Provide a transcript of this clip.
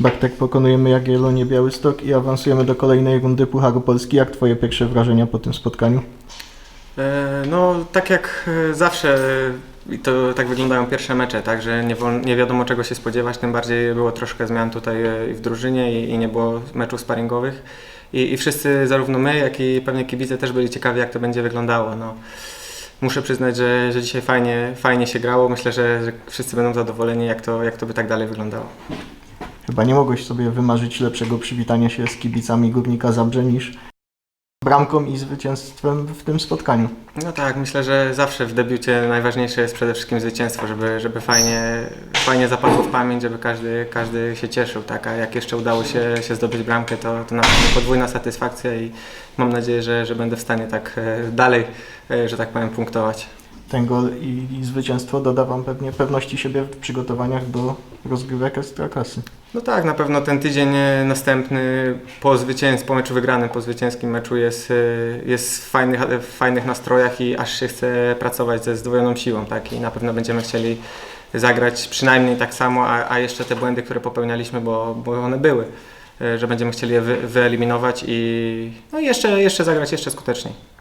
Bartek, pokonujemy Jagiellonię Białystok i awansujemy do kolejnej rundy Pucharu Polski. Jak twoje pierwsze wrażenia po tym spotkaniu? E, No, tak jak e, zawsze e, i to tak wyglądają pierwsze mecze, tak, że nie, nie wiadomo czego się spodziewać, tym bardziej było troszkę zmian tutaj i w drużynie i, i nie było meczów sparingowych I, i wszyscy, zarówno my, jak i pewnie kibice też byli ciekawi jak to będzie wyglądało. No, muszę przyznać, że, że dzisiaj fajnie, fajnie się grało, myślę, że, że wszyscy będą zadowoleni jak to, jak to by tak dalej wyglądało. Chyba nie mogłeś sobie wymarzyć lepszego przywitania się z kibicami Górnika Zabrze niż bramką i zwycięstwem w tym spotkaniu. No tak, myślę, że zawsze w debiucie najważniejsze jest przede wszystkim zwycięstwo, żeby, żeby fajnie, fajnie zapadło w pamięć, żeby każdy, każdy się cieszył, tak? A jak jeszcze udało się, się zdobyć bramkę, to, to na pewno podwójna satysfakcja i mam nadzieję, że, że będę w stanie tak e, dalej, e, że tak powiem, punktować. Ten gol i, i zwycięstwo doda Wam pewnie pewności siebie w przygotowaniach do rozgrywek Ekstraklasy. No tak, na pewno ten tydzień e, następny po zwycięstwie, po meczu wygranym, po zwycięskim meczu jest, e, jest w, fajnych, w fajnych nastrojach i aż się chce pracować ze zdwojoną siłą, tak? I na pewno będziemy chcieli zagrać przynajmniej tak samo, a, a jeszcze te błędy, które popełnialiśmy, bo, bo one były, e, że będziemy chcieli je wy, wyeliminować i no jeszcze, jeszcze zagrać jeszcze skuteczniej.